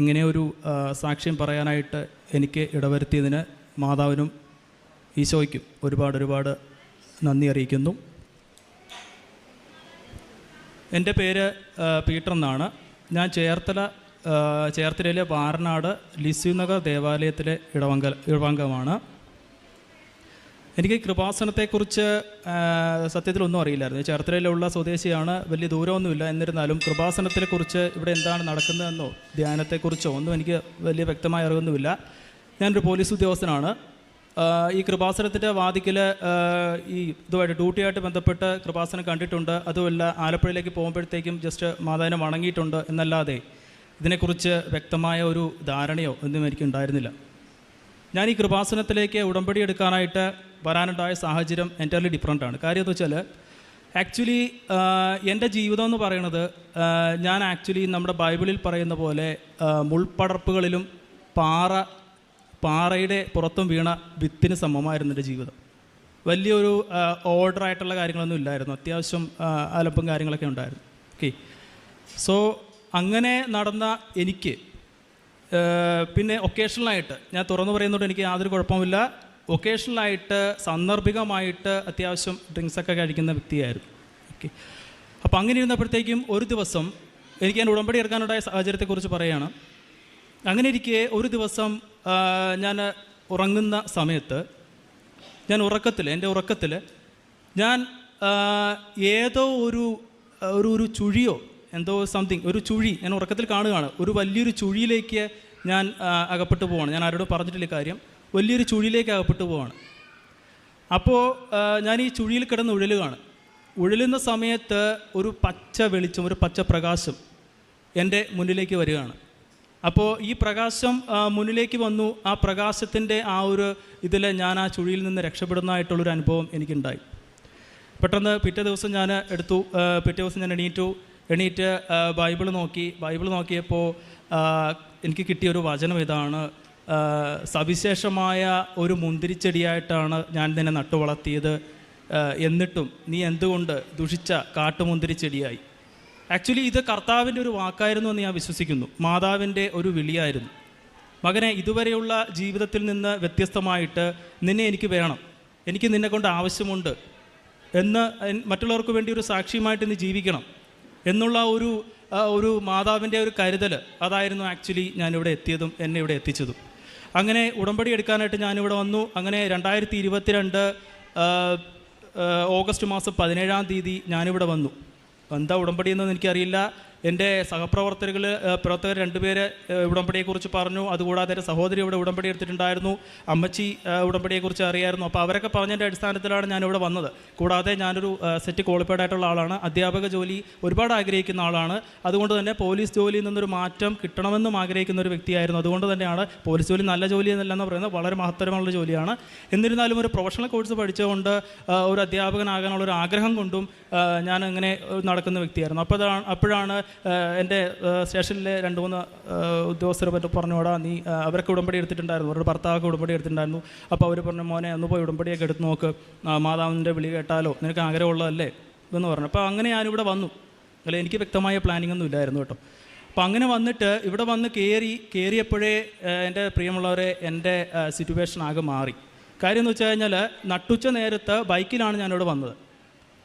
ഇങ്ങനെ ഒരു സാക്ഷ്യം പറയാനായിട്ട് എനിക്ക് ഇടവരുത്തിയതിന് മാതാവിനും ഈശോയ്ക്കും ഒരുപാട് ഒരുപാട് നന്ദി അറിയിക്കുന്നു. എന്റെ പേര് പീറ്റർ എന്നാണ്. ഞാൻ ചേർത്തല ചേർത്തലയിലെ വാരനാട് ലിസ്യുനഗർ ദേവാലയത്തിലെ ഇടവങ്ക ഇടവങ്കമാണ് എനിക്ക് കൃപാസനത്തെക്കുറിച്ച് സത്യത്തിലൊന്നും അറിയില്ലായിരുന്നു. ചേർത്തലയിലുള്ള സ്വദേശിയാണ് വലിയ ദൂരമൊന്നുമില്ല. എന്നിരുന്നാലും കൃപാസനത്തെക്കുറിച്ച് ഇവിടെ എന്താണ് നടക്കുന്നതെന്നോ ധ്യാനത്തെക്കുറിച്ചോ ഒന്നും എനിക്ക് വലിയ വ്യക്തമായ അറിവൊന്നുമില്ല. ഞാനൊരു പോലീസ് ഉദ്യോഗസ്ഥനാണ്. ഈ കൃപാസനത്തിന്റെ വാതിക്കൽ ഈ ഇതുമായിട്ട് ഡ്യൂട്ടിയായിട്ട് ബന്ധപ്പെട്ട് കൃപാസനം കണ്ടിട്ടുണ്ട്. അതുമല്ല ആലപ്പുഴയിലേക്ക് പോകുമ്പോഴത്തേക്കും ജസ്റ്റ് മാതാവിനെ വണങ്ങിയിട്ടുണ്ട് എന്നല്ലാതെ ഇതിനെക്കുറിച്ച് വ്യക്തമായ ഒരു ധാരണയോ ഒന്നും എനിക്ക് ഉണ്ടായിരുന്നില്ല ഞാൻ ഈ കൃപാസനത്തിലേക്ക് ഉടമ്പടി എടുക്കാനായിട്ട് വരാനുണ്ടായ സാഹചര്യം എന്റർലി ഡിഫറെന്റ് ആണ്. കാര്യം എന്താ വെച്ചാൽ ആക്ച്വലി എന്റെ ജീവിതം എന്ന് പറയുന്നത് ഞാൻ ആക്ച്വലി നമ്മുടെ ബൈബിളിൽ പറയുന്ന പോലെ മുൾപ്പടർപ്പുകളിലും പാറ പാറയുടെ പുറത്തും വീണ വിത്തിന് സമമായിരുന്നു എന്റെ ജീവിതം. വലിയൊരു ഓർഡർ ആയിട്ടുള്ള കാര്യങ്ങളൊന്നും ഇല്ലായിരുന്നു. അത്യാവശ്യം അലപ്പും കാര്യങ്ങളൊക്കെ ഉണ്ടായിരുന്നു. ഓക്കെ സോ അങ്ങനെ നടന്ന എനിക്ക് പിന്നെ ഒക്കേഷണലായിട്ട് ഞാൻ തുറന്നു പറയുന്നതുകൊണ്ട് എനിക്ക് യാതൊരു കുഴപ്പമില്ല ഒക്കേഷണലായിട്ട് സാന്ദർഭികമായിട്ട് അത്യാവശ്യം ഡ്രിങ്ക്സൊക്കെ കഴിക്കുന്ന വ്യക്തിയായിരുന്നു. ഓക്കെ അപ്പോൾ അങ്ങനെ ഇരുന്നപ്പോഴത്തേക്കും ഒരു ദിവസം എനിക്ക് ഞാൻ ഉടമ്പടി എടുക്കാനുണ്ടായ സാഹചര്യത്തെക്കുറിച്ച് പറയുകയാണ് അങ്ങനെ ഇരിക്കെ ഒരു ദിവസം ഞാൻ ഉറങ്ങുന്ന സമയത്ത് ഞാൻ ഉറക്കത്തിൽ എന്റെ ഉറക്കത്തിൽ ഞാൻ ഏതോ ഒരു ഒരു ചുഴിയോ എന്തോ സംതിങ് ഒരു ചുഴി ഞാൻ ഉറക്കത്തിൽ കാണുകയാണ്. ഒരു വലിയൊരു ചുഴിയിലേക്ക് ഞാൻ അകപ്പെട്ടു പോവാണ്. ഞാൻ ആരോടും പറഞ്ഞിട്ടില്ല കാര്യം. വലിയൊരു ചുഴിയിലേക്ക് അകപ്പെട്ടു പോവാണ്. അപ്പോൾ ഞാൻ ഈ ചുഴിയിൽ കിടന്ന് ഉഴലുകയാണ്. ഉഴലുന്ന സമയത്ത് ഒരു പച്ച വെളിച്ചം ഒരു പച്ച പ്രകാശം എന്റെ മുന്നിലേക്ക് വരികയാണ്. അപ്പോൾ ഈ പ്രകാശം മുന്നിലേക്ക് വന്നു. ആ പ്രകാശത്തിന്റെ ആ ഒരു ഇതിൽ ഞാൻ ആ ചുഴിയിൽ നിന്ന് രക്ഷപ്പെടുന്നതായിട്ടുള്ളൊരു അനുഭവം എനിക്കുണ്ടായി. പെട്ടെന്ന് പിറ്റേ ദിവസം ഞാൻ എടുത്തു പിറ്റേ ദിവസം ഞാൻ എണീറ്റു. എണീറ്റ് ബൈബിൾ നോക്കി ബൈബിൾ നോക്കിയപ്പോൾ എനിക്ക് കിട്ടിയ ഒരു വചനം ഇതാണ്. സവിശേഷമായ ഒരു മുന്തിരിച്ചെടിയായിട്ടാണ് ഞാൻ നിന്നെ നട്ടു വളർത്തിയത് എന്നിട്ടും നീ എന്തുകൊണ്ട് ദുഷിച്ച കാട്ടുമുന്തിരിച്ചെടിയായി? ആക്ച്വലി ഇത് കർത്താവിന്റെ ഒരു വാക്കായിരുന്നു എന്ന് ഞാൻ വിശ്വസിക്കുന്നു. മാതാവിന്റെ ഒരു വിളിയായിരുന്നു. മകനെ ഇതുവരെയുള്ള ജീവിതത്തിൽ നിന്ന് വ്യത്യസ്തമായിട്ട് നിന്നെ എനിക്ക് വേണം. എനിക്ക് നിന്നെ കൊണ്ട് ആവശ്യമുണ്ട് എന്ന് മറ്റുള്ളവർക്ക് വേണ്ടി ഒരു സാക്ഷിയുമായിട്ട് നീ ജീവിക്കണം. എന്നുള്ള ഒരു ഒരു മാതാവിന്റെ ഒരു കരുതൽ അതായിരുന്നു ആക്ച്വലി ഞാനിവിടെ എത്തിയതും എന്നെ ഇവിടെ എത്തിച്ചതും. അങ്ങനെ ഉടമ്പടി എടുക്കാനായിട്ട് ഞാനിവിടെ വന്നു. അങ്ങനെ രണ്ടായിരത്തി ഇരുപത്തിരണ്ട് ഓഗസ്റ്റ് മാസം പതിനേഴാം തീയതി ഞാനിവിടെ വന്നു. എന്താ ഉടമ്പടി എന്നൊന്നും എനിക്കറിയില്ല എന്റെ സഹപ്രവർത്തകർ പ്രവർത്തകർ രണ്ടുപേര് ഉടമ്പടിയെക്കുറിച്ച് പറഞ്ഞു. അതുകൂടാതെ എന്റെ സഹോദരി ഇവിടെ ഉടമ്പടി എടുത്തിട്ടുണ്ടായിരുന്നു. അമ്മച്ചി ഉടമ്പടിയെക്കുറിച്ച് അറിയായിരുന്നു. അപ്പോൾ അവരൊക്കെ പറഞ്ഞതിന്റെ അടിസ്ഥാനത്തിലാണ് ഞാനിവിടെ വന്നത്. കൂടാതെ ഞാനൊരു സെറ്റ് ക്വാളിഫൈഡ് ആയിട്ടുള്ള ആളാണ്. അധ്യാപക ജോലി ഒരുപാട് ആഗ്രഹിക്കുന്ന ആളാണ്. അതുകൊണ്ട് തന്നെ പോലീസ് ജോലിയിൽ നിന്നൊരു മാറ്റം കിട്ടണമെന്നും ആഗ്രഹിക്കുന്ന ഒരു വ്യക്തിയായിരുന്നു. അതുകൊണ്ട് തന്നെയാണ് പോലീസ് ജോലി നല്ല ജോലി എന്നല്ലെന്ന് പറയുന്നത് വളരെ മഹത്തരമുള്ള ജോലിയാണ്. എന്നിരുന്നാലും ഒരു പ്രൊഫഷണൽ കോഴ്സ് പഠിച്ചുകൊണ്ട് ഒരു അധ്യാപകനാകാനുള്ള ഒരു ആഗ്രഹം കൊണ്ടും ഞാൻ അങ്ങനെ നടക്കുന്ന വ്യക്തിയായിരുന്നു. അപ്പോൾ അപ്പോഴാണ് എന്റെ സ്റ്റേഷനിലെ രണ്ട് മൂന്ന് ഉദ്യോഗസ്ഥരെ പറ്റി പറഞ്ഞോടാ നീ അവരൊക്കെ ഉടമ്പടി എടുത്തിട്ടുണ്ടായിരുന്നു. അവരുടെ ഭർത്താവൊക്കെ ഉടമ്പടി എടുത്തിട്ടുണ്ടായിരുന്നു. അപ്പോൾ അവർ പറഞ്ഞു മോനെ ഒന്ന് പോയി ഉടമ്പടിയൊക്കെ എടുത്ത് നോക്ക്. മാതാവിന്റെ വിളി കേട്ടാലോ? നിനക്ക് ആഗ്രഹമുള്ളതല്ലേ? എന്ന് പറഞ്ഞു. അപ്പോൾ അങ്ങനെ ഞാനിവിടെ വന്നു. അല്ല എനിക്ക് വ്യക്തമായ പ്ലാനിംഗ് ഒന്നും ഇല്ലായിരുന്നു കേട്ടോ. അപ്പോൾ അങ്ങനെ വന്നിട്ട് ഇവിടെ വന്ന് കയറി കയറിയപ്പോഴേ എന്റെ പ്രിയമുള്ളവരെ എന്റെ സിറ്റുവേഷൻ ആകെ മാറി. കാര്യം എന്ന് വെച്ച് കഴിഞ്ഞാൽ നട്ടുച്ച നേരത്ത് ബൈക്കിലാണ് ഞാനിവിടെ വന്നത്.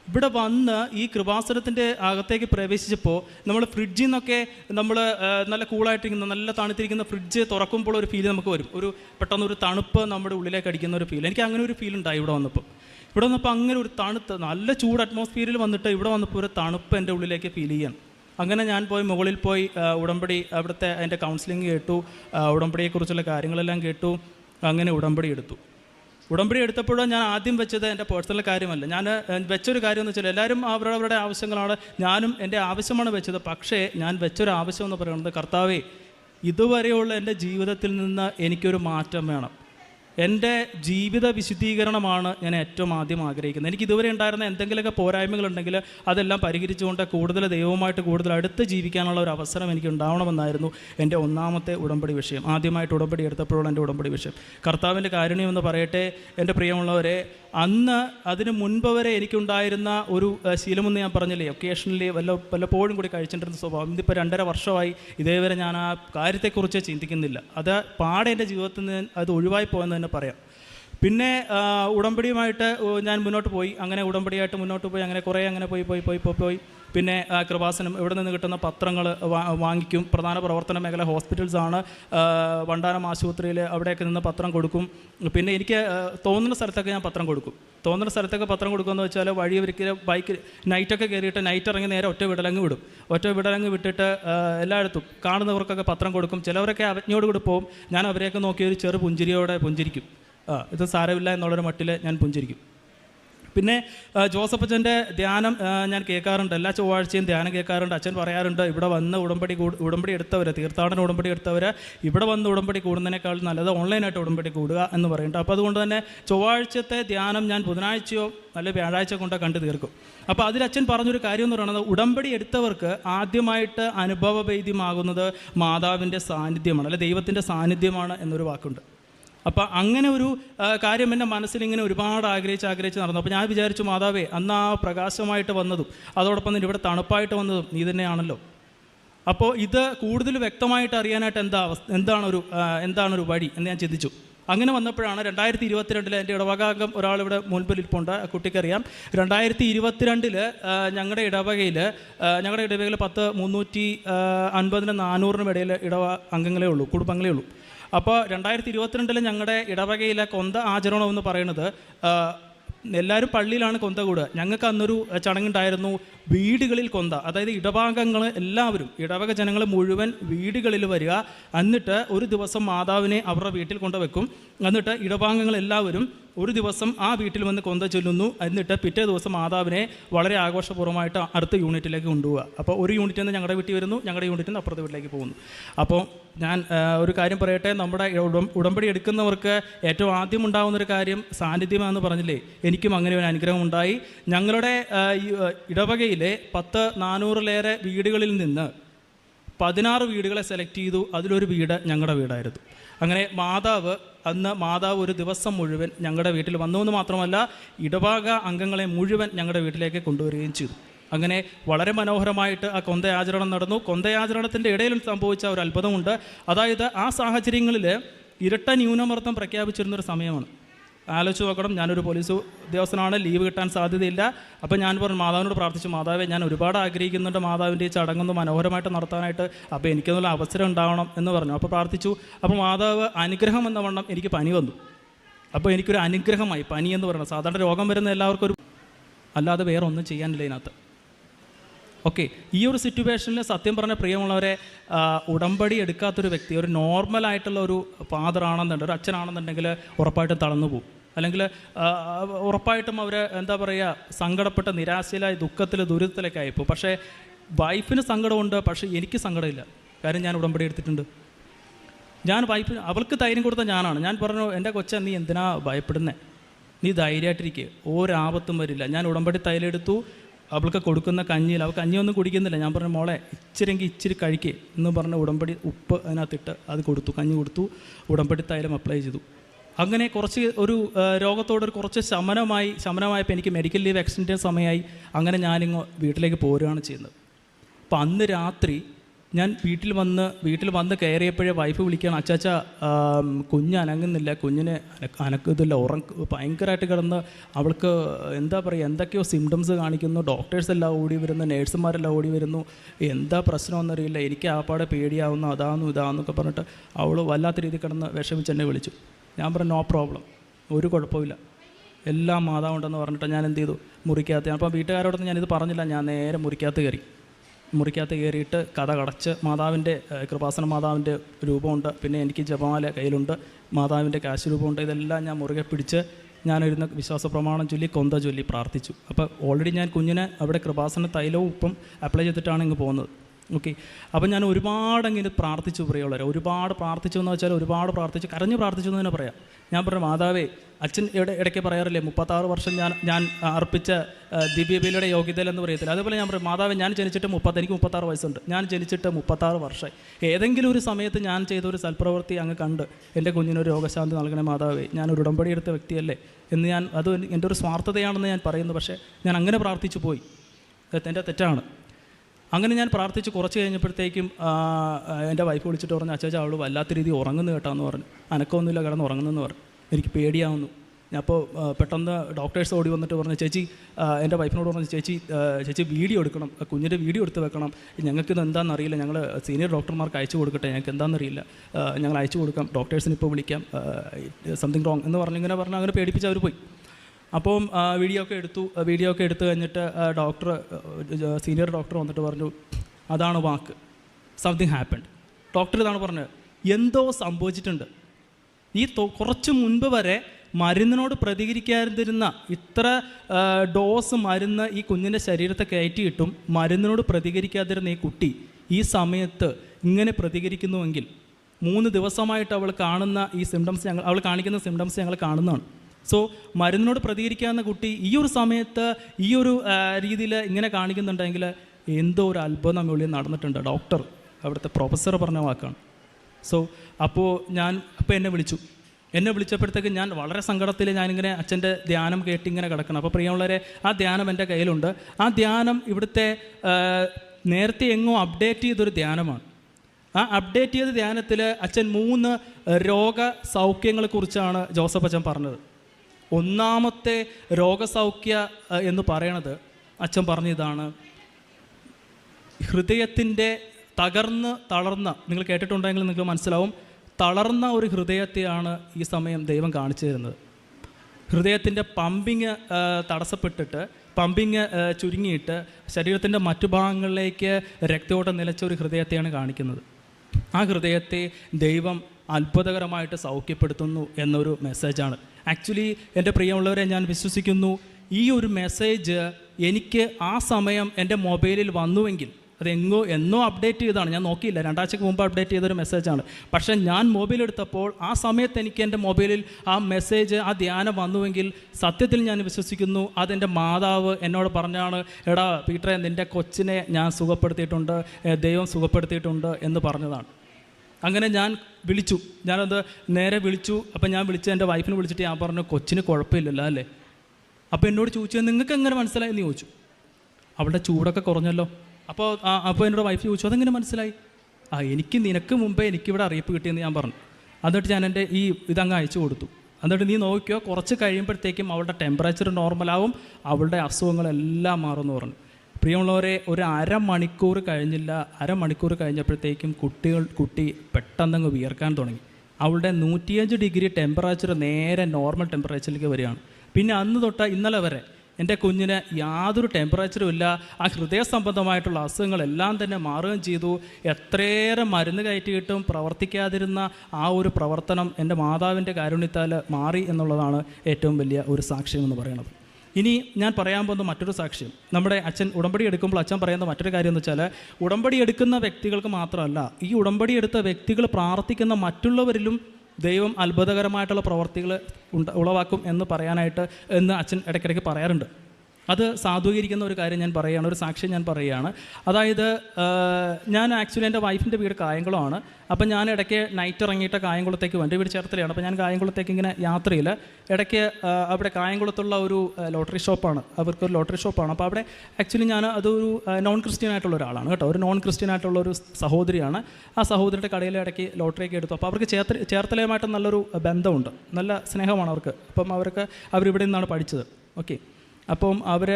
ഇവിടെ വന്ന് ഈ കൃപാസനത്തിന്റെ അകത്തേക്ക് പ്രവേശിച്ചപ്പോൾ നമ്മൾ ഫ്രിഡ്ജിൽ നിന്നൊക്കെ നമ്മൾ നല്ല കൂളായിട്ടിരിക്കുന്ന നല്ല തണുത്തിരിക്കുന്ന ഫ്രിഡ്ജ് തുറക്കുമ്പോൾ ഒരു ഫീൽ നമുക്ക് വരും. ഒരു പെട്ടെന്ന് ഒരു തണുപ്പ് നമ്മുടെ ഉള്ളിലേക്ക് അടിക്കുന്ന ഒരു ഫീൽ എനിക്ക് അങ്ങനെ ഒരു ഫീൽ ഉണ്ടായി ഇവിടെ വന്നപ്പോൾ ഇവിടെ വന്നപ്പോൾ അങ്ങനെ ഒരു തണുത്ത് നല്ല ചൂട് അറ്റ്മോസ്ഫിയറിൽ വന്നിട്ട് ഇവിടെ വന്നപ്പോൾ ഒരു തണുപ്പ് എന്റെ ഉള്ളിലേക്ക് ഫീൽ ചെയ്യാൻ അങ്ങനെ ഞാൻ പോയി മുകളിൽ പോയി ഉടമ്പടി അവിടുത്തെ അതിന്റെ കൗൺസിലിംഗ് കേട്ടു ഉടമ്പടിയെക്കുറിച്ചുള്ള കാര്യങ്ങളെല്ലാം കേട്ടു അങ്ങനെ ഉടമ്പടി എടുത്തു. ഉടമ്പടി എടുത്തപ്പോഴും ഞാൻ ആദ്യം വെച്ചത് എന്റെ പേഴ്സണൽ കാര്യമല്ല. ഞാൻ വെച്ചൊരു കാര്യം എന്ന് വെച്ചാൽ എല്ലാവരും അവരവരുടെ ആവശ്യങ്ങളാണ്. ഞാനും എന്റെ ആവശ്യമാണ് വെച്ചത്. പക്ഷേ ഞാൻ വെച്ചൊരു ആവശ്യം എന്ന് പറയുന്നത് കർത്താവേ ഇതുവരെയുള്ള എന്റെ ജീവിതത്തിൽ നിന്ന് എനിക്കൊരു മാറ്റം വേണം. എന്റെ ജീവിത വിശുദ്ധീകരണമാണ് ഞാൻ ഏറ്റവും ആദ്യം ആഗ്രഹിക്കുന്നത്. എനിക്ക് ഇതുവരെ ഉണ്ടായിരുന്ന എന്തെങ്കിലുമൊക്കെ പോരായ്മകളുണ്ടെങ്കിൽ അതെല്ലാം പരിഹരിച്ചുകൊണ്ട് കൂടുതൽ ദൈവവുമായിട്ട് കൂടുതൽ അടുത്ത് ജീവിക്കാനുള്ള ഒരു അവസരം എനിക്ക് ഉണ്ടാവണമെന്നായിരുന്നു എന്റെ ഒന്നാമത്തെ ഉടമ്പടി വിഷയം. ആദ്യമായിട്ട് ഉടമ്പടി എടുത്തപ്പോഴുള്ള എന്റെ ഉടമ്പടി വിഷയം. കർത്താവിന്റെ കാരുണ്യം എന്ന് പറയട്ടെ. എന്റെ പ്രിയമുള്ളവരെ അന്ന് അതിന് മുൻപ് വരെ എനിക്കുണ്ടായിരുന്ന ഒരു ശീലമെന്ന് ഞാൻ പറഞ്ഞില്ലേ ഒക്കേഷണലി വല്ല വല്ലപ്പോഴും കൂടി കഴിച്ചിട്ടിരുന്ന സ്വഭാവം. ഇതിപ്പോൾ രണ്ടര വർഷമായി ഇതേവരെ ഞാൻ ആ കാര്യത്തെക്കുറിച്ച് ചിന്തിക്കുന്നില്ല. അത് പാടെ എന്റെ ജീവിതത്തിൽ നിന്ന് അത് ഒഴിവായി പോയെന്ന് തന്നെ പറയാം. പിന്നെ ഉടമ്പടിയുമായിട്ട് ഞാൻ മുന്നോട്ട് പോയി. അങ്ങനെ ഉടമ്പടിയായിട്ട് മുന്നോട്ട് പോയി അങ്ങനെ കുറേ അങ്ങനെ പോയി പോയി പോയി പോയി പോയി. പിന്നെ കൃപാസനം ഇവിടെ നിന്ന് കിട്ടുന്ന പത്രങ്ങൾ വാങ്ങിക്കും. പ്രധാന പ്രവർത്തന മേഖല ഹോസ്പിറ്റൽസാണ് വണ്ടാനം ആശുപത്രിയിൽ അവിടെയൊക്കെ നിന്ന് പത്രം കൊടുക്കും. പിന്നെ എനിക്ക് തോന്നുന്ന സ്ഥലത്തൊക്കെ ഞാൻ പത്രം കൊടുക്കും. തോന്നുന്ന സ്ഥലത്തൊക്കെ പത്രം കൊടുക്കുമെന്ന് വെച്ചാൽ വഴി ഒരിക്കലും ബൈക്ക് നൈറ്റൊക്കെ കയറിയിട്ട് നൈറ്റ് ഇറങ്ങി നേരെ ഒറ്റ വിടലങ്ങ് വിടും. ഒറ്റ വിടലങ്ങ് വിട്ടിട്ട് എല്ലായിടത്തും കാണുന്നവർക്കൊക്കെ പത്രം കൊടുക്കും. ചിലവരൊക്കെ അവജ്ഞയോട് കൂടി പോകും ഞാൻ അവരെയൊക്കെ നോക്കി ഒരു ചെറു പുഞ്ചിരിയോടെ പുഞ്ചിരിക്കും. ഇത് സാരമില്ല എന്നുള്ളൊരു മട്ടിൽ ഞാൻ പുഞ്ചിരിക്കും. പിന്നെ ജോസഫ് അച്ഛന്റെ ധ്യാനം ഞാൻ കേൾക്കാറുണ്ട്. എല്ലാ ചൊവ്വാഴ്ചയും ധ്യാനം കേൾക്കാറുണ്ട്. അച്ഛൻ പറയാറുണ്ട് ഇവിടെ വന്ന് ഉടമ്പടി ഉടമ്പടി എടുത്തവർ തീർത്ഥാടന ഉടമ്പടി എടുത്തവർ ഇവിടെ വന്ന് ഉടമ്പടി കൂടുന്നതിനേക്കാൾ നല്ലത് ഓൺലൈനായിട്ട് ഉടമ്പടി കൂടുക എന്ന് പറയുന്നുണ്ട്. അപ്പോൾ അതുകൊണ്ട് തന്നെ ചൊവ്വാഴ്ചത്തെ ധ്യാനം ഞാൻ ബുധനാഴ്ചയോ നല്ല വ്യാഴാഴ്ച കൊണ്ട് കണ്ടു തീർക്കും. അപ്പോൾ അതിൽ അച്ഛൻ പറഞ്ഞൊരു കാര്യം എന്ന് പറയുന്നത് ഉടമ്പടി എടുത്തവർക്ക് ആദ്യമായിട്ട് അനുഭവവേദ്യമാകുന്നത് മാതാവിന്റെ സാന്നിധ്യമാണ് അല്ലെ ദൈവത്തിന്റെ സാന്നിധ്യമാണ് എന്നൊരു വാക്കുണ്ട്. അപ്പോൾ അങ്ങനെ ഒരു കാര്യം എന്റെ മനസ്സിൽ ഇങ്ങനെ ഒരുപാട് ആഗ്രഹിച്ച് ആഗ്രഹിച്ച് നടന്നു. അപ്പോൾ ഞാൻ വിചാരിച്ചു മാതാവേ അന്ന് ആ പ്രകാശമായിട്ട് വന്നതും അതോടൊപ്പം തന്നെ ഇവിടെ തണുപ്പായിട്ട് വന്നതും നീ തന്നെയാണല്ലോ. അപ്പോൾ ഇത് കൂടുതൽ വ്യക്തമായിട്ട് അറിയാനായിട്ട് എന്താ അവസ്ഥ എന്താണൊരു എന്താണൊരു വഴി എന്ന് ഞാൻ ചിന്തിച്ചു. അങ്ങനെ വന്നപ്പോഴാണ് രണ്ടായിരത്തി ഇരുപത്തിരണ്ടിൽ എന്റെ ഇടവകാംഗം ഒരാളിവിടെ മുൻപിൽ ഇരിപ്പുണ്ട് കുട്ടിക്കറിയാം. രണ്ടായിരത്തി ഇരുപത്തിരണ്ടിൽ ഞങ്ങളുടെ ഇടവകയിൽ ഞങ്ങളുടെ ഇടവകയിൽ പത്ത് മുന്നൂറ്റി അൻപതിനും നാനൂറിനും ഇടയിൽ ഇടവ അംഗങ്ങളേ ഉള്ളൂ കുടുംബങ്ങളേ ഉള്ളൂ. അപ്പോൾ രണ്ടായിരത്തി ഇരുപത്തിരണ്ടിൽ ഞങ്ങളുടെ ഇടവകയിലെ കൊന്ത ആചരണം എന്ന് പറയുന്നത് എല്ലാവരും പള്ളിയിലാണ് കൊന്ത കൂടുക. ഞങ്ങൾക്ക് അന്നൊരു ചടങ്ങുണ്ടായിരുന്നു വീടുകളിൽ കൊന്ത. അതായത് ഇടഭാഗങ്ങൾ എല്ലാവരും ഇടവക ജനങ്ങൾ മുഴുവൻ വീടുകളിൽ വരിക. എന്നിട്ട് ഒരു ദിവസം മാതാവിനെ അവരുടെ വീട്ടിൽ കൊണ്ടുവെക്കും. എന്നിട്ട് ഇടഭാഗങ്ങൾ എല്ലാവരും ഒരു ദിവസം ആ വീട്ടിൽ വന്ന് കൊന്ത ചൊല്ലുന്നു. എന്നിട്ട് പിറ്റേ ദിവസം മാതാവിനെ വളരെ ആഘോഷപൂർവമായിട്ട് അടുത്ത യൂണിറ്റിലേക്ക് കൊണ്ടുപോവുക. അപ്പോൾ ഒരു യൂണിറ്റിൽ നിന്ന് ഞങ്ങളുടെ വീട്ടിൽ വരുന്നു ഞങ്ങളുടെ യൂണിറ്റിൽ നിന്ന് അപ്പുറത്തെ വീട്ടിലേക്ക് പോകുന്നു. അപ്പോൾ ഞാൻ ഒരു കാര്യം പറയട്ടെ നമ്മുടെ ഉടമ്പടി എടുക്കുന്നവർക്ക് ഏറ്റവും ആദ്യം ഉണ്ടാകുന്ന ഒരു കാര്യം സാന്നിധ്യമാണെന്ന് പറഞ്ഞില്ലേ? എനിക്കും അങ്ങനെ ഒരു അനുഗ്രഹം ഉണ്ടായി ഞങ്ങളുടെ ഇടവകയിലെ പത്ത് നാനൂറിലേറെ വീടുകളിൽ നിന്ന് പതിനാറ് വീടുകളെ സെലക്ട് ചെയ്തു. അതിലൊരു വീട് ഞങ്ങളുടെ വീടായിരുന്നു. അങ്ങനെ മാതാവ് അന്ന് മാതാവ് ഒരു ദിവസം മുഴുവൻ ഞങ്ങളുടെ വീട്ടിൽ വന്നു എന്ന് മാത്രമല്ല ഇടവക അംഗങ്ങളെ മുഴുവൻ ഞങ്ങളുടെ വീട്ടിലേക്ക് കൊണ്ടുവരികയും ചെയ്തു. അങ്ങനെ വളരെ മനോഹരമായിട്ട് ആ കൊന്തയാചരണം നടന്നു. കൊന്തയാചരണത്തിന്റെ ഇടയിൽ സംഭവിച്ച ഒരു അത്ഭുതമുണ്ട്. അതായത് ആ സാഹചര്യങ്ങളിൽ ഇരട്ട ന്യൂനമർദ്ദം പ്രഖ്യാപിച്ചിരുന്നൊരു സമയമാണ്. ആലോചിച്ച് നോക്കണം. ഞാനൊരു പോലീസ് ഉദ്യോഗസ്ഥനാണ്. ലീവ് കിട്ടാൻ സാധ്യതയില്ല. അപ്പോൾ ഞാൻ പറഞ്ഞു മാതാവിനോട് പ്രാർത്ഥിച്ചു. മാതാവേ ഞാൻ ഒരുപാട് ആഗ്രഹിക്കുന്നുണ്ട്. മാതാവിന്റെ ഈ ചടങ്ങൊന്ന് മനോഹരമായിട്ട് നടത്താനായിട്ട്. അപ്പോൾ എനിക്കൊന്നുള്ള അവസരം ഉണ്ടാവണം എന്ന് പറഞ്ഞു. അപ്പോൾ പ്രാർത്ഥിച്ചു. അപ്പോൾ മാതാവ് അനുഗ്രഹം എന്ന വണ്ണം എനിക്ക് പനി വന്നു. അപ്പോൾ എനിക്കൊരു അനുഗ്രഹമായി. പനി എന്ന് പറയുന്നത് സാധാരണ രോഗം വരുന്ന എല്ലാവർക്കും ഒരു അല്ലാതെ വേറെ ഒന്നും ചെയ്യാനില്ല ഇതിനകത്ത്. ഓക്കെ ഈ ഒരു സിറ്റുവേഷനിൽ സത്യം പറഞ്ഞ പ്രിയമുള്ളവരെ ഉടമ്പടി എടുക്കാത്തൊരു വ്യക്തി ഒരു നോർമൽ ആയിട്ടുള്ള ഒരു ഫാദർ ആണെന്നുണ്ട് ഒരു അച്ഛനാണെന്നുണ്ടെങ്കിൽ ഉറപ്പായിട്ടും തളർന്നു പോകും. അല്ലെങ്കിൽ ഉറപ്പായിട്ടും അവർ എന്താ പറയുക സങ്കടപ്പെട്ട നിരാശയിലായി ദുഃഖത്തിൽ ദുരിതത്തിലൊക്കെ ആയിപ്പോൾ പക്ഷേ വൈഫിന് സങ്കടമുണ്ട് പക്ഷേ എനിക്ക് സങ്കടമില്ല. കാര്യം ഞാൻ ഉടമ്പടി എടുത്തിട്ടുണ്ട്. ഞാൻ വൈഫ് അവൾക്ക് ധൈര്യം കൊടുത്ത ഞാനാണ്. ഞാൻ പറഞ്ഞു എന്റെ കൊച്ച നീ എന്തിനാ ഭയപ്പെടുന്നത് നീ ധൈര്യമായിട്ടിരിക്കുക ഒരാപത്തും വരില്ല. ഞാൻ ഉടമ്പടി തൈലെടുത്തു അവൾക്ക് കൊടുക്കുന്ന കഞ്ഞിയിൽ അവൾ കഞ്ഞിയൊന്നും കുടിക്കുന്നില്ല. ഞാൻ പറഞ്ഞു മോളെ ഇച്ചിരെങ്കിൽ ഇച്ചിരി കഴിക്കുക എന്ന് പറഞ്ഞ ഉടമ്പടി ഉപ്പ് അതിനകത്തിട്ട് അത് കൊടുത്തു. കഞ്ഞി കൊടുത്തു. ഉടമ്പടി തൈലം അപ്ലൈ ചെയ്തു. അങ്ങനെ കുറച്ച് ഒരു രോഗത്തോട് കുറച്ച് ശമനമായി ശമനമായപ്പോൾ എനിക്ക് മെഡിക്കൽ ലീവ് എക്സ്റ്റൻഡ് സമയമായി. അങ്ങനെ ഞാനിങ്ങ് വീട്ടിലേക്ക് പോരുകയാണ് ചെയ്യുന്നത്. അപ്പം അന്ന് രാത്രി ഞാൻ വീട്ടിൽ വന്ന് വീട്ടിൽ വന്ന് കയറിയപ്പോഴേ വൈഫ് വിളിക്കുകയാണ് അച്ചാച്ച കുഞ്ഞ് അനങ്ങുന്നില്ല കുഞ്ഞിന് അനക്കുന്നില്ല ഉറ ഭയങ്കരമായിട്ട് കിടന്ന് അവൾക്ക് എന്താ പറയുക എന്തൊക്കെയോ സിംറ്റംസ് കാണിക്കുന്നു ഡോക്ടേഴ്സ് എല്ലാം ഓടി വരുന്നു നേഴ്സുമാരെല്ലാം ഓടി വരുന്നു എന്താ പ്രശ്നമെന്നറിയില്ല എനിക്ക് ആപ്പാടെ പേടിയാവുന്നു അതാന്നു ഇതാന്നൊക്കെ പറഞ്ഞിട്ട് അവൾ വല്ലാത്ത രീതിയിൽ കിടന്ന് വിഷമിച്ച് എന്നെ വിളിച്ചു. ഞാൻ പറഞ്ഞു നോ പ്രോബ്ലം ഒരു കുഴപ്പമില്ല എല്ലാം മാതാവുണ്ടെന്ന് പറഞ്ഞിട്ട് ഞാൻ എന്ത് ചെയ്തു മുറിക്കകത്ത് അപ്പം വീട്ടുകാരോടൊന്നും ഞാനിത് പറഞ്ഞില്ല ഞാൻ നേരെ മുറിക്കകത്ത് കയറി. മുറിക്കകത്ത് കയറിയിട്ട് കഥ കടച്ച് മാതാവിന്റെ കൃപാസന മാതാവിന്റെ രൂപമുണ്ട് പിന്നെ എനിക്ക് ജപമാല കയ്യിലുണ്ട് മാതാവിന്റെ കാശ് രൂപമുണ്ട് ഇതെല്ലാം ഞാൻ മുറുകെ പിടിച്ച് ഞാനിരുന്ന് വിശ്വാസ പ്രമാണം ചൊല്ലി കൊന്ത ചൊല്ലി പ്രാർത്ഥിച്ചു. അപ്പോൾ ഓൾറെഡി ഞാൻ കുഞ്ഞിനെ അവിടെ കൃപാസന തൈലവും ഉപ്പും അപ്ലൈ ചെയ്തിട്ടാണ് ഇങ്ങ് പോകുന്നത്. ഓക്കെ അപ്പം ഞാൻ ഒരുപാട് അങ്ങനെ പ്രാർത്ഥിച്ചു പ്രിയമുള്ളവരെ ഒരുപാട് പ്രാർത്ഥിച്ചു എന്ന് വെച്ചാൽ ഒരുപാട് പ്രാർത്ഥിച്ചു കരഞ്ഞു പ്രാർത്ഥിച്ചു എന്ന് തന്നെ പറയാം. ഞാൻ പറഞ്ഞു മാതാവേ അച്ഛൻ ഇവിടെ ഇടയ്ക്ക് പറയാറില്ലേ മുപ്പത്താറ് വർഷം ഞാൻ ഞാൻ അർപ്പിച്ച ദിവ്യബലിയുടെ യോഗ്യതയിലെന്ന് പറയത്തില്ല. അതുപോലെ ഞാൻ പറയും മാതാവ് ഞാൻ ജനിച്ചിട്ട് മുപ്പത്ത് എനിക്ക് മുപ്പത്താറ് വയസ്സുണ്ട്. ഞാൻ ജനിച്ചിട്ട് മുപ്പത്താറ് വർഷം ഏതെങ്കിലും ഒരു സമയത്ത് ഞാൻ ചെയ്ത ഒരു സൽപ്രവൃത്തി അങ്ങ് കണ്ട് എന്റെ കുഞ്ഞിനൊരു രോഗശാന്തി നൽകണേ മാതാവേ. ഞാൻ ഒരു ഉടമ്പടി എടുത്ത വ്യക്തിയല്ലേ? എന്ന് ഞാൻ അത് എന്റെ ഒരു സ്വാർത്ഥതയാണെന്ന് ഞാൻ പറയുന്നു. പക്ഷേ ഞാൻ അങ്ങനെ പ്രാർത്ഥിച്ചു പോയി. എന്റെ തെറ്റാണ്. അങ്ങനെ ഞാൻ പ്രാർത്ഥിച്ച് കുറച്ച് കഴിഞ്ഞപ്പോഴത്തേക്കും എന്റെ വൈഫ് വിളിച്ചിട്ട് പറഞ്ഞു അച്ചാച്ച അവൾ വല്ലാത്ത രീതി ഉറങ്ങുന്നു കേട്ടാന്ന് പറഞ്ഞു. അനക്കമൊന്നുമില്ല കിടന്ന് ഉറങ്ങുന്നെന്ന് പറഞ്ഞു. എനിക്ക് പേടിയാവുന്നു. ഞാൻ അപ്പോൾ പെട്ടെന്ന് ഡോക്ടേഴ്സ് ഓടി വന്നിട്ട് പറഞ്ഞു ചേച്ചി എന്റെ വൈഫിനോട് പറഞ്ഞു ചേച്ചി ചേച്ചി വീഡിയോ എടുക്കണം കുഞ്ഞിന്റെ വീഡിയോ എടുത്ത് വെക്കണം. ഞങ്ങൾക്കിത് എന്താണെന്ന് അറിയില്ല ഞങ്ങൾ സീനിയർ ഡോക്ടർമാർക്ക് അയച്ചു കൊടുക്കട്ടെ ഞങ്ങൾക്ക് എന്താണെന്നറിയില്ല. ഞങ്ങൾ അയച്ചു കൊടുക്കാം ഡോക്ടേഴ്സിന് ഇപ്പോൾ വിളിക്കാം സംതിങ് റോങ് എന്ന് പറഞ്ഞു ഇങ്ങനെ പറഞ്ഞ് അങ്ങനെ പേടിപ്പിച്ച് അവർ പോയി. അപ്പം വീഡിയോ ഒക്കെ എടുത്തു വീഡിയോ ഒക്കെ എടുത്തു കഴിഞ്ഞിട്ട് ഡോക്ടർ സീനിയർ ഡോക്ടർ വന്നിട്ട് പറഞ്ഞു അതാണ് വാക്ക്. സംതിങ് ഹാപ്പൻഡ് ഡോക്ടർ ഇതാണ് പറഞ്ഞത് എന്തോ സംഭവിച്ചിട്ടുണ്ട്. ഈ കുറച്ച് മുൻപ് വരെ മരുന്നിനോട് പ്രതികരിക്കാതിരുന്ന ഇത്ര ഡോസ് മരുന്ന് ഈ കുഞ്ഞിന്റെ ശരീരത്തെ കയറ്റിയിട്ടും മരുന്നിനോട് പ്രതികരിക്കാതിരുന്ന ഈ കുട്ടി ഈ സമയത്ത് ഇങ്ങനെ പ്രതികരിക്കുന്നുവെങ്കിൽ മൂന്ന് ദിവസമായിട്ട് അവൾ കാണുന്ന ഈ സിംറ്റംസ് ഞങ്ങൾ അവൾ കാണിക്കുന്ന സിംറ്റംസ് ഞങ്ങൾ കാണുന്നതാണ്. സോ മരുന്നിനോട് പ്രതികരിക്കാവുന്ന കുട്ടി ഈ ഒരു സമയത്ത് ഈ ഒരു രീതിയിൽ ഇങ്ങനെ കാണിക്കുന്നുണ്ടെങ്കിൽ എന്തോ ഒരു അത്ഭുതം നമ്മുടെ ഉള്ളിൽ നടന്നിട്ടുണ്ട്. ഡോക്ടർ അവിടുത്തെ പ്രൊഫസർ പറഞ്ഞ വാക്കാണ്. സോ അപ്പോൾ ഞാൻ അപ്പോൾ എന്നെ വിളിച്ചു. എന്നെ വിളിച്ചപ്പോഴത്തേക്ക് ഞാൻ വളരെ സങ്കടത്തിൽ ഞാനിങ്ങനെ അച്ഛന്റെ ധ്യാനം കേട്ടിങ്ങനെ കിടക്കണം. അപ്പോൾ പ്രിയമുള്ളവരെ ആ ധ്യാനം എന്റെ കയ്യിലുണ്ട്. ആ ധ്യാനം ഇവിടുത്തെ നേരത്തെ എങ്ങോ അപ്ഡേറ്റ് ചെയ്തൊരു ധ്യാനമാണ്. ആ അപ്ഡേറ്റ് ചെയ്ത ധ്യാനത്തിൽ അച്ഛൻ മൂന്ന് രോഗ സൗഖ്യങ്ങളെക്കുറിച്ചാണ് ജോസഫ് അച്ഛൻ പറഞ്ഞത്. ഒന്നാമത്തെ രോഗസൗഖ്യ എന്ന് പറയണത് അച്ഛൻ പറഞ്ഞതാണ്. ഹൃദയത്തിന്റെ തകർന്ന് തളർന്ന നിങ്ങൾ കേട്ടിട്ടുണ്ടെങ്കിൽ നിങ്ങൾക്ക് മനസ്സിലാവും തളർന്ന ഒരു ഹൃദയത്തെയാണ് ഈ സമയം ദൈവം കാണിച്ചു തരുന്നത്. ഹൃദയത്തിന്റെ പമ്പിങ് തടസ്സപ്പെട്ടിട്ട് പമ്പിങ് ചുരുങ്ങിയിട്ട് ശരീരത്തിന്റെ മറ്റു ഭാഗങ്ങളിലേക്ക് രക്തയോട്ടം നിലച്ച ഒരു ഹൃദയത്തെയാണ് കാണിക്കുന്നത്. ആ ഹൃദയത്തെ ദൈവം അത്ഭുതകരമായിട്ട് സൗഖ്യപ്പെടുത്തുന്നു എന്നൊരു മെസ്സേജാണ് ആക്ച്വലി എന്റെ പ്രിയമുള്ളവരെ ഞാൻ വിശ്വസിക്കുന്നു ഈ ഒരു മെസ്സേജ് എനിക്ക് ആ സമയം എന്റെ മൊബൈലിൽ വന്നുവെങ്കിൽ അതെങ്ങോ എന്നോ അപ്ഡേറ്റ് ചെയ്തതാണ്. ഞാൻ നോക്കിയില്ല രണ്ടാഴ്ചക്ക് മുമ്പ് അപ്ഡേറ്റ് ചെയ്തൊരു മെസ്സേജാണ് പക്ഷേ ഞാൻ മൊബൈൽ എടുത്തപ്പോൾ ആ സമയത്ത് എനിക്ക് എന്റെ മൊബൈലിൽ ആ മെസ്സേജ് ആ ധ്യാനം വന്നുവെങ്കിൽ സത്യത്തിൽ ഞാൻ വിശ്വസിക്കുന്നു അതെന്റെ മാതാവ് എന്നോട് പറഞ്ഞാണ് എടാ പീറ്ററെ നിന്റെ കൊച്ചിനെ ഞാൻ സുഖപ്പെടുത്തിയിട്ടുണ്ട് ദൈവം സുഖപ്പെടുത്തിയിട്ടുണ്ട് എന്ന് പറഞ്ഞതാണ്. അങ്ങനെ ഞാൻ വിളിച്ചു. ഞാനത് നേരെ വിളിച്ചു. അപ്പം ഞാൻ വിളിച്ച് എന്റെ വൈഫിനെ വിളിച്ചിട്ട് ഞാൻ പറഞ്ഞു കൊച്ചിന് കുഴപ്പമില്ലല്ലോ അല്ലേ? അപ്പോൾ എന്നോട് ചോദിച്ചു നിങ്ങൾക്ക് എങ്ങനെ മനസ്സിലായി? എന്ന് ചോദിച്ചു. അവളുടെ ചൂടൊക്കെ കുറഞ്ഞല്ലോ. അപ്പോൾ അപ്പോൾ എന്നോട് വൈഫ് ചോദിച്ചു അതെങ്ങനെ മനസ്സിലായി? ആ എനിക്ക് നിനക്ക് മുമ്പേ എനിക്കിവിടെ അറിയിപ്പ് കിട്ടിയെന്ന് ഞാൻ പറഞ്ഞു. എന്നിട്ട് ഞാൻ എന്റെ ഈ ഇതങ്ങ് അയച്ചു കൊടുത്തു. എന്നിട്ട് നീ നോക്കിയോ കുറച്ച് കഴിയുമ്പോഴത്തേക്കും അവളുടെ ടെമ്പറേച്ചർ നോർമലാവും അവളുടെ അസുഖങ്ങളെല്ലാം മാറുമെന്ന് പറഞ്ഞു. പ്രിയമുള്ളവരെ ഒരു അരമണിക്കൂർ കഴിഞ്ഞില്ല. അരമണിക്കൂർ കഴിഞ്ഞപ്പോഴത്തേക്കും കുട്ടികൾ കുട്ടി പെട്ടെന്നങ്ങ് വിയർക്കാൻ തുടങ്ങി. അവളുടെ നൂറ്റിയഞ്ച് ഡിഗ്രി ടെമ്പറേച്ചർ നേരെ നോർമൽ ടെമ്പറേച്ചറിലേക്ക് വരികയാണ്. പിന്നെ അന്ന് തൊട്ട് ഇന്നലെ വരെ എന്റെ കുഞ്ഞിന് യാതൊരു ടെമ്പറേച്ചറും ഇല്ല. ആ ഹൃദയ സംബന്ധമായിട്ടുള്ള അസുഖങ്ങളെല്ലാം തന്നെ മാറുകയും ചെയ്തു. എത്രയേറെ മരുന്ന് കയറ്റിയിട്ടും പ്രവർത്തിക്കാതിരുന്ന ആ ഒരു പ്രവർത്തനം എന്റെ മാതാവിന്റെ കാരുണ്യത്താൽ മാറി എന്നുള്ളതാണ് ഏറ്റവും വലിയ ഒരു സാക്ഷ്യം എന്ന് പറയുന്നത്. ഇനി ഞാൻ പറയാൻ പോകുന്ന മറ്റൊരു സാക്ഷ്യം. നമ്മുടെ അച്ഛൻ ഉടമ്പടി എടുക്കുമ്പോൾ അച്ഛൻ പറയുന്ന മറ്റൊരു കാര്യം എന്ന് വെച്ചാൽ ഉടമ്പടി എടുക്കുന്ന വ്യക്തികൾക്ക് മാത്രമല്ല ഈ ഉടമ്പടി എടുത്ത വ്യക്തികൾ പ്രാർത്ഥിക്കുന്ന മറ്റുള്ളവരിലും ദൈവം അത്ഭുതകരമായിട്ടുള്ള പ്രവർത്തികൾ ഉളവാക്കും എന്ന് പറയാനായിട്ട് എന്ന് അച്ഛൻ ഇടയ്ക്കിടയ്ക്ക് പറയാറുണ്ട്. അത് സാധൂകരിക്കുന്ന ഒരു കാര്യം ഞാൻ പറയുകയാണ് ഒരു സാക്ഷ്യം ഞാൻ പറയുകയാണ്. അതായത് ഞാൻ ആക്ച്വലി എന്റെ വൈഫിന്റെ വീട് കായംകുളമാണ്. അപ്പം ഞാൻ ഇടയ്ക്ക് നൈറ്റ് ഇറങ്ങിയിട്ട് കായംകുളത്തേക്ക് വണ്ടി വീട് ചേർത്തലയാണ്. അപ്പോൾ ഞാൻ കായംകുളത്തേക്ക് ഇങ്ങനെ യാത്രയിൽ ഇടയ്ക്ക് അവിടെ കായംകുളത്തുള്ള ഒരു ലോട്ടറി ഷോപ്പാണ്. അവർക്കൊരു ലോട്ടറി ഷോപ്പാണ്. അപ്പോൾ അവിടെ ആക്ച്വലി ഞാൻ അതൊരു നോൺ ക്രിസ്ത്യൻ ആയിട്ടുള്ള ഒരാളാണ് കേട്ടോ. ഒരു നോൺ ക്രിസ്ത്യൻ ആയിട്ടുള്ള ഒരു സഹോദരിയാണ്. ആ സഹോദരിയുടെ കടയിൽ ഇടയ്ക്ക് ലോട്ടറിയൊക്കെ എടുത്തു. അപ്പോൾ അവർക്ക് ചേർത്ത ചേർത്തലയുമായിട്ട് നല്ലൊരു ബന്ധമുണ്ട്. നല്ല സ്നേഹമാണ് അവർക്ക്. അപ്പം അവർക്ക് അവരിവിടെ നിന്നാണ് പഠിച്ചത്. ഓക്കെ. അപ്പം അവർ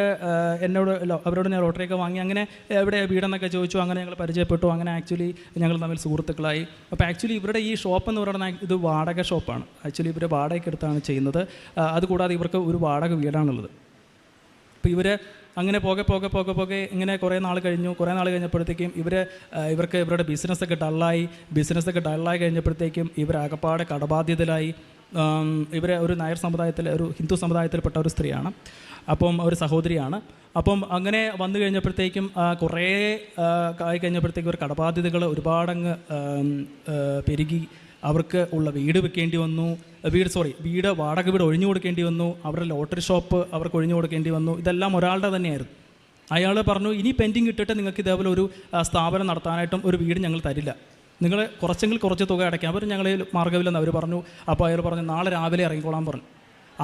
എന്നോട് അവരോട് ഞാൻ ലോട്ടറിയൊക്കെ വാങ്ങി അങ്ങനെ എവിടെ വീടെന്നൊക്കെ ചോദിച്ചു അങ്ങനെ ഞങ്ങൾ പരിചയപ്പെട്ടു. അങ്ങനെ ആക്ച്വലി ഞങ്ങൾ തമ്മിൽ സുഹൃത്തുക്കളായി. അപ്പോൾ ആക്ച്വലി ഇവരുടെ ഈ ഷോപ്പ് എന്ന് പറയുന്നത് ഇത് വാടക ഷോപ്പാണ്. ആക്ച്വലി ഇവർ വാടകയ്ക്ക് എടുത്താണ് ചെയ്യുന്നത്. അതുകൂടാതെ ഇവർക്ക് ഒരു വാടക വീടാണുള്ളത്. അപ്പോൾ ഇവർ അങ്ങനെ പോകെ പോകെ പോകെ പോകെ ഇങ്ങനെ കുറേ നാൾ കഴിഞ്ഞു. കുറേ നാൾ കഴിഞ്ഞപ്പോഴത്തേക്കും ഇവർ ഇവർക്ക് ഇവരുടെ ബിസിനസ്സൊക്കെ ഡള്ളായി. ബിസിനസ്സൊക്കെ ഡള്ളായി കഴിഞ്ഞപ്പോഴത്തേക്കും ഇവർ ആകപ്പാടെ കടബാധ്യതയിലായി ഇവരെ ഒരു നായർ സമുദായത്തിലെ ഒരു ഹിന്ദു സമുദായത്തിൽപ്പെട്ട ഒരു സ്ത്രീയാണ്. അപ്പം ഒരു സഹോദരിയാണ്. അപ്പം അങ്ങനെ വന്നു കഴിഞ്ഞപ്പോഴത്തേക്കും കുറേ ആയി കഴിഞ്ഞപ്പോഴത്തേക്കും ഒരു കടബാധ്യതകൾ ഒരുപാടങ്ങ് പെരുകി. അവർക്ക് ഉള്ള വീട് വെക്കേണ്ടി വന്നു. വീട് സോറി വീട് വാടക വീട് ഒഴിഞ്ഞു കൊടുക്കേണ്ടി വന്നു. അവരുടെ ലോട്ടറി ഷോപ്പ് അവർക്ക് ഒഴിഞ്ഞു കൊടുക്കേണ്ടി വന്നു. ഇതെല്ലാം ഒരാളുടെ തന്നെയായിരുന്നു. അയാൾ പറഞ്ഞു ഇനി പെൻഡിങ് ഇട്ടിട്ട് നിങ്ങൾക്ക് ഇതേപോലെ ഒരു സ്ഥാപനം നടത്താനായിട്ടും ഒരു വീട് ഞങ്ങൾ തരില്ല. നിങ്ങൾ കുറച്ചെങ്കിൽ കുറച്ച് തുക അടയ്ക്കാം. അവർ ഞങ്ങൾ മാർഗമില്ലെന്ന് അവർ പറഞ്ഞു. അപ്പോൾ അയാൾ പറഞ്ഞു നാളെ രാവിലെ ഇറങ്ങിക്കോളാൻ പറഞ്ഞു.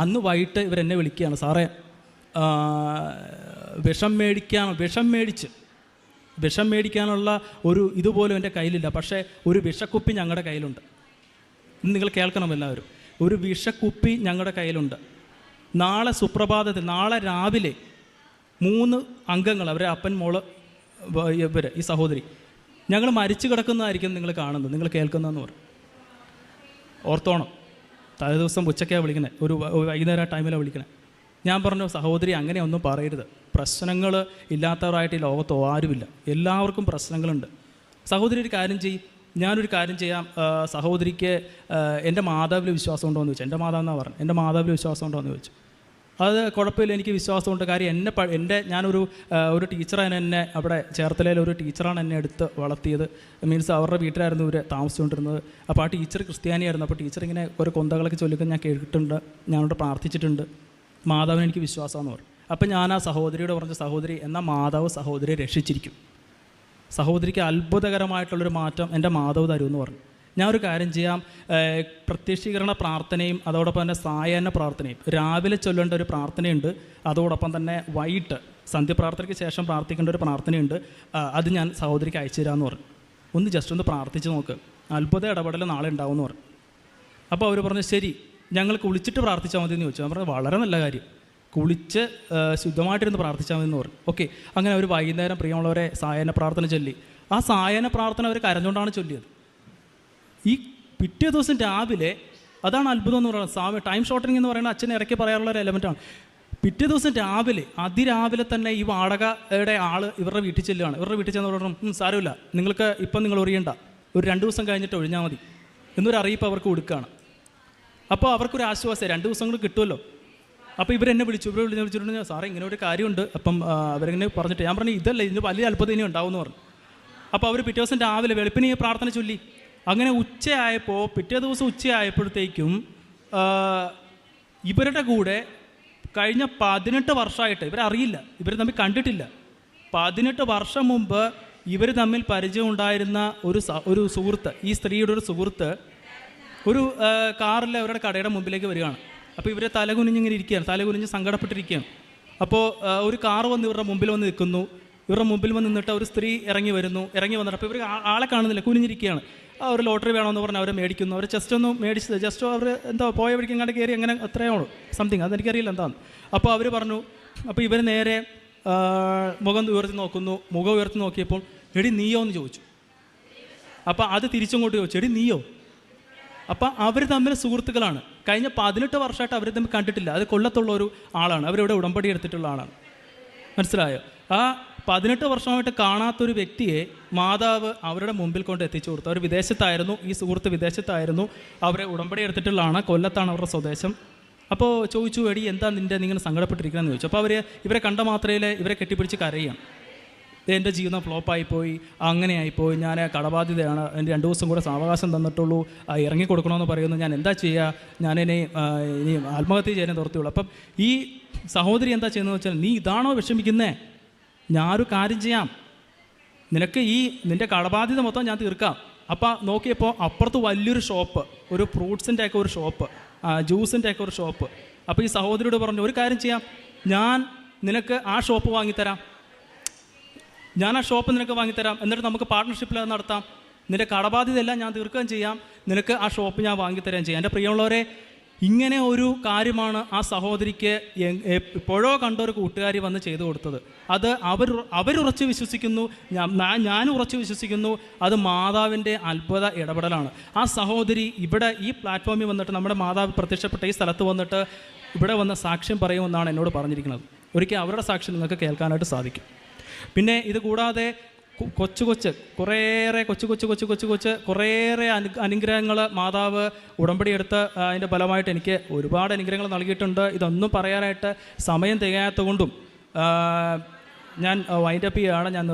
അന്ന് വൈകിട്ട് ഇവരെന്നെ വിളിക്കുകയാണ് സാറേ വിഷം മേടിക്കാൻ വിഷം മേടിച്ച്. വിഷം മേടിക്കാനുള്ള ഒരു ഇതുപോലും എന്റെ കയ്യിലില്ല. പക്ഷേ ഒരു വിഷക്കുപ്പി ഞങ്ങളുടെ കയ്യിലുണ്ട്. നിങ്ങൾ കേൾക്കണം എല്ലാവരും. ഒരു വിഷക്കുപ്പി ഞങ്ങളുടെ കയ്യിലുണ്ട്. നാളെ സുപ്രഭാതത്തിൽ നാളെ രാവിലെ മൂന്ന് അംഗങ്ങൾ അവരെ അപ്പൻ മോൾ ഇവർ ഈ സഹോദരി ഞങ്ങൾ മരിച്ചു കിടക്കുന്നതായിരിക്കും നിങ്ങൾ കാണുന്നത്. നിങ്ങൾ കേൾക്കുന്നതെന്ന് പറയും ഓർത്തോണം. തലേ ദിവസം ഉച്ചയ്ക്കാണ് വിളിക്കുന്നത്. ഒരു വൈകുന്നേരം വൈകുന്നേരം ടൈമിലാണ് വിളിക്കണേ. ഞാൻ പറഞ്ഞു സഹോദരി അങ്ങനെയൊന്നും പറയരുത്. പ്രശ്നങ്ങൾ ഇല്ലാത്തവരായിട്ട് ഈ ലോകത്ത് ആരുമില്ല. എല്ലാവർക്കും പ്രശ്നങ്ങളുണ്ട്. സഹോദരി ഒരു കാര്യം ചെയ്യും. ഞാനൊരു കാര്യം ചെയ്യാം. സഹോദരിക്ക് എന്റെ മാതാവിൽ വിശ്വാസം ഉണ്ടോ എന്ന് ചോദിച്ചു. എന്റെ മാതാവ് എന്നാണ് പറഞ്ഞു? എന്റെ മാതാവിൽ വിശ്വാസം ഉണ്ടോ എന്ന് ചോദിച്ചു. അത് കുഴപ്പമില്ല എനിക്ക് വിശ്വാസമുണ്ട് കാര്യം എന്നെ എന്റെ ഞാനൊരു ഒരു ടീച്ചറാണ് എന്നെ അവിടെ ചേർത്തലയിൽ ഒരു ടീച്ചറാണ് എന്നെ എടുത്ത് വളർത്തിയത്. മീൻസ് അവരുടെ വീട്ടിലായിരുന്നു ഇവർ താമസിച്ചുകൊണ്ടിരുന്നത്. അപ്പോൾ ആ ടീച്ചർ ക്രിസ്ത്യാനിയായിരുന്നു. അപ്പോൾ ടീച്ചർ ഇങ്ങനെ ഒരു കൊന്തകളൊക്കെ ചൊല്ലിക്കാൻ ഞാൻ കേട്ടിട്ടുണ്ട്. ഞാനോട് പ്രാർത്ഥിച്ചിട്ടുണ്ട്. മാതാവിന് എനിക്ക് വിശ്വാസമെന്ന് പറഞ്ഞു അപ്പം ഞാൻ ആ സഹോദരിയോട് പറഞ്ഞ സഹോദരി എന്നാൽ മാതാവ് സഹോദരിയെ രക്ഷിച്ചിരിക്കും. സഹോദരിക്ക് അത്ഭുതകരമായിട്ടുള്ളൊരു മാറ്റം എന്റെ മാധവ് എന്ന് പറഞ്ഞു. ഞാൻ ഒരു കാര്യം ചെയ്യാം. പ്രത്യക്ഷീകരണ പ്രാർത്ഥനയും അതോടൊപ്പം തന്നെ സായാഹ്ന പ്രാർത്ഥനയും. രാവിലെ ചൊല്ലേണ്ട ഒരു പ്രാർത്ഥനയുണ്ട്. അതോടൊപ്പം തന്നെ വൈകിട്ട് സന്ധ്യപ്രാർത്ഥനയ്ക്ക് ശേഷം പ്രാർത്ഥിക്കേണ്ട ഒരു പ്രാർത്ഥനയുണ്ട്. അത് ഞാൻ സഹോദരിക്ക് അയച്ചു തരാമെന്ന് പറഞ്ഞു. ഒന്ന് ജസ്റ്റ് ഒന്ന് പ്രാർത്ഥിച്ച് നോക്ക്. അത്ഭുത ഇടപെടൽ നാളെ ഉണ്ടാവുമെന്ന് പറഞ്ഞു. അപ്പോൾ അവർ പറഞ്ഞു ശരി. ഞങ്ങൾ കുളിച്ചിട്ട് പ്രാർത്ഥിച്ചാൽ മതി എന്ന് ചോദിച്ചു. ഞാൻ വളരെ നല്ല കാര്യം. കുളിച്ച് ശുദ്ധമായിട്ടിരുന്ന് പ്രാർത്ഥിച്ചാൽ മതി എന്ന് പറഞ്ഞു. ഓക്കെ. അങ്ങനെ അവർ വൈകുന്നേരം പ്രിയമുള്ളവരെ സായന പ്രാർത്ഥന ചൊല്ലി. ആ സായന പ്രാർത്ഥന അവർ കരഞ്ഞുകൊണ്ടാണ് ചൊല്ലിയത്. ഈ പിറ്റേ ദിവസം രാവിലെ അതാണ് അത്ഭുതം എന്ന് പറയുന്നത്. സാമ ടൈം ഷോർട്ടനിങ് എന്ന് പറയുന്നത് അച്ഛൻ ഇറക്കി പറയാനുള്ള ഒരു എലമെന്റാണ് പിറ്റേ ദിവസം രാവിലെ അതിരാവിലെ തന്നെ ഈ വാടകയുടെ ആൾ ഇവരുടെ വീട്ടിൽ ചെല്ലുകയാണ്. ഇവരുടെ വീട്ടിൽ ചെന്ന് പറഞ്ഞു സാരമില്ല. നിങ്ങൾക്ക് ഇപ്പം നിങ്ങൾ ഒറിയണ്ട ഒരു രണ്ട് ദിവസം കഴിഞ്ഞിട്ട് ഒഴിഞ്ഞാൽ മതി. എന്നൊരു അറിയിപ്പ് അവർക്ക് കൊടുക്കുകയാണ്. അപ്പോൾ അവർക്കൊരു ആശ്വാസം രണ്ട് ദിവസം കൂടി കിട്ടുമല്ലോ. അപ്പോൾ ഇവരെന്നെ വിളിച്ചു ഇവരെ വിളിച്ച് വിളിച്ചിട്ടുണ്ട് സാറേ ഇങ്ങനെ ഒരു കാര്യമുണ്ട്. അപ്പം അവരിങ്ങനെ പറഞ്ഞിട്ട് ഞാൻ പറഞ്ഞു ഇതല്ല ഇതിന് വലിയ അല്പത ഇനി ഉണ്ടാവുമെന്ന് പറഞ്ഞു. അപ്പോൾ അവർ പിറ്റേ ദിവസം രാവിലെ വെളുപ്പിന് ഈ പ്രാർത്ഥന ചൊല്ലി. അങ്ങനെ ഉച്ചയായപ്പോൾ പിറ്റേ ദിവസം ഉച്ചയായപ്പോഴത്തേക്കും ഇവരുടെ കൂടെ കഴിഞ്ഞ പതിനെട്ട് വർഷമായിട്ട് ഇവരറിയില്ല ഇവർ തമ്മിൽ കണ്ടിട്ടില്ല. പതിനെട്ട് വർഷം മുമ്പ് ഇവർ തമ്മിൽ പരിചയം ഉണ്ടായിരുന്ന ഒരു ഒരു സുഹൃത്ത് ഈ സ്ത്രീയുടെ ഒരു സുഹൃത്ത് ഒരു കാറിൽ അവരുടെ കടയുടെ മുമ്പിലേക്ക് വരികയാണ്. അപ്പോൾ ഇവരെ തലകുനിഞ്ഞിങ്ങനെ ഇരിക്കുകയാണ്. തലകുനിഞ്ഞ് സങ്കടപ്പെട്ടിരിക്കുകയാണ്. അപ്പോൾ ഒരു കാർ വന്ന് ഇവരുടെ മുമ്പിൽ വന്ന് നിൽക്കുന്നു. ഇവരുടെ മുമ്പിൽ വന്ന് നിന്നിട്ട് ഒരു സ്ത്രീ ഇറങ്ങി വരുന്നു. ഇറങ്ങി വന്നിട്ട് അപ്പോൾ ഇവർ ആളെ കാണുന്നില്ല. കുനിഞ്ഞിരിക്കുകയാണ്. ആ ഒരു ലോട്ടറി വേണമെന്ന് പറഞ്ഞ് അവർ മേടിക്കുന്നു. അവർ ജസ്റ്റ് ഒന്ന് മേടിച്ചത് ജസ്റ്റ് അവർ എന്തോ പോയ വഴിക്ക് എങ്ങാണ്ട് കയറി അങ്ങനെ ഉള്ളൂ. സംതിങ് അതെനിക്കറിയില്ല എന്താണ് അപ്പോൾ അവർ പറഞ്ഞു അപ്പോൾ ഇവർ നേരെ മുഖം ഉയർത്തി നോക്കുന്നു. മുഖം ഉയർത്തി നോക്കിയപ്പോൾ എടി നീയോ? എന്ന് ചോദിച്ചു. അപ്പോൾ അത് തിരിച്ചങ്ങോട്ട് ചോദിച്ചു എടി നീയോ? അപ്പം അവർ തമ്മിൽ സുഹൃത്തുക്കളാണ്. കഴിഞ്ഞ പതിനെട്ട് വർഷമായിട്ട് അവർ തമ്മിൽ കണ്ടിട്ടില്ല. അത് കൊല്ലത്തുള്ള ഒരു ആളാണ്. അവരിവിടെ ഉടമ്പടി എടുത്തിട്ടുള്ള ആളാണ്. മനസ്സിലായോ? ആ പതിനെട്ട് വർഷമായിട്ട് കാണാത്തൊരു വ്യക്തിയെ മാതാവ് അവരുടെ മുമ്പിൽ കൊണ്ട് എത്തിച്ചു കൊടുത്തു. അവർ വിദേശത്തായിരുന്നു. ഈ സുഹൃത്ത് വിദേശത്തായിരുന്നു. അവരെ ഉടമ്പടി എടുത്തിട്ടുള്ളതാണ്. കൊല്ലത്താണ് അവരുടെ സ്വദേശം. അപ്പോൾ ചോദിച്ചു എടി എന്താ നിന്റെ നിങ്ങൾ സങ്കടപ്പെട്ടിരിക്കണമെന്ന് ചോദിച്ചു. അപ്പോൾ അവർ ഇവരെ കണ്ട മാത്രയിൽ ഇവരെ കെട്ടിപ്പിടിച്ച് കരയുകയാണ് എന്റെ ജീവിതം ഫ്ലോപ്പായിപ്പോയി അങ്ങനെയായിപ്പോയി. ഞാൻ കടബാധ്യതയാണ്. എന്റെ രണ്ട് ദിവസം കൂടെ സാവകാശം തന്നിട്ടുള്ളൂ. ഇറങ്ങി കൊടുക്കണമെന്ന് പറയുന്നു. ഞാൻ എന്താ ചെയ്യുക? ഞാൻ ഇനി ഇനി ആത്മഹത്യ ചെയ്യാനേ തുറത്തുള്ളൂ അപ്പം ഈ സഹോദരി എന്താ ചെയ്യുന്നത് വെച്ചാൽ നീ ഇതാണോ വിഷമിക്കുന്നേ? ഞാനൊരു കാര്യം ചെയ്യാം. നിനക്ക് ഈ നിന്റെ കടബാധ്യത മൊത്തം ഞാൻ തീർക്കാം. അപ്പം നോക്കിയപ്പോൾ അപ്പുറത്ത് വലിയൊരു ഷോപ്പ് ഒരു ഫ്രൂട്ട്സിന്റെ ഒക്കെ ഒരു ഷോപ്പ് ജ്യൂസിന്റെ ഒക്കെ ഒരു ഷോപ്പ്. അപ്പോൾ ഈ സഹോദരിയോട് പറഞ്ഞു ഒരു കാര്യം ചെയ്യാം. ഞാൻ നിനക്ക് ആ ഷോപ്പ് വാങ്ങിത്തരാം. ഞാൻ ആ ഷോപ്പ് നിനക്ക് വാങ്ങിത്തരാം. എന്നിട്ട് നമുക്ക് പാർട്ട്ണർഷിപ്പിൽ അത് നടത്താം. നിന്റെ കടബാധ്യതയെല്ലാം ഞാൻ തീർക്കുകയും ചെയ്യാം. നിനക്ക് ആ ഷോപ്പ് ഞാൻ വാങ്ങിത്തരാൻ ചെയ്യാം. എന്റെ പ്രിയമുള്ളവരെ ഇങ്ങനെ ഒരു കാര്യമാണ് ആ സഹോദരിക്ക് എപ്പോഴോ കണ്ട ഒരു കൂട്ടുകാരി വന്ന് ചെയ്തു കൊടുത്തത്. അത് അവർ അവരുറച്ച് വിശ്വസിക്കുന്നു. ഞാൻ- ഞാൻ ഉറച്ച് വിശ്വസിക്കുന്നു. അത് മാതാവിന്റെ അത്ഭുത ഇടപെടലാണ്. ആ സഹോദരി ഇവിടെ ഈ പ്ലാറ്റ്ഫോമിൽ വന്നിട്ട് നമ്മുടെ മാതാവ് പ്രത്യക്ഷപ്പെട്ട ഈ സ്ഥലത്ത് വന്നിട്ട് ഇവിടെ വന്ന സാക്ഷ്യം പറയുമെന്നാണ് എന്നോട് പറഞ്ഞിരിക്കുന്നത്. ഒരിക്കൽ അവരുടെ സാക്ഷ്യം നിങ്ങൾക്ക് കേൾക്കാനായിട്ട് സാധിക്കും. പിന്നെ ഇത് കൂടാതെ കൊച്ചു കൊച്ച് കുറേയേറെ കൊച്ചു കൊച്ചു കൊച്ചു കൊച്ചു കൊച്ച് കുറേയേറെ അനു അനുഗ്രഹങ്ങൾ മാതാവ് ഉടമ്പടി എടുത്ത് അതിന്റെ ഫലമായിട്ട് എനിക്ക് ഒരുപാട് അനുഗ്രഹങ്ങൾ നൽകിയിട്ടുണ്ട്. ഇതൊന്നും പറയാനായിട്ട് സമയം തികയാത്തതുകൊണ്ടും ഞാൻ വൈൻഡപ്പ് ചെയ്യുകയാണ്. ഞാൻ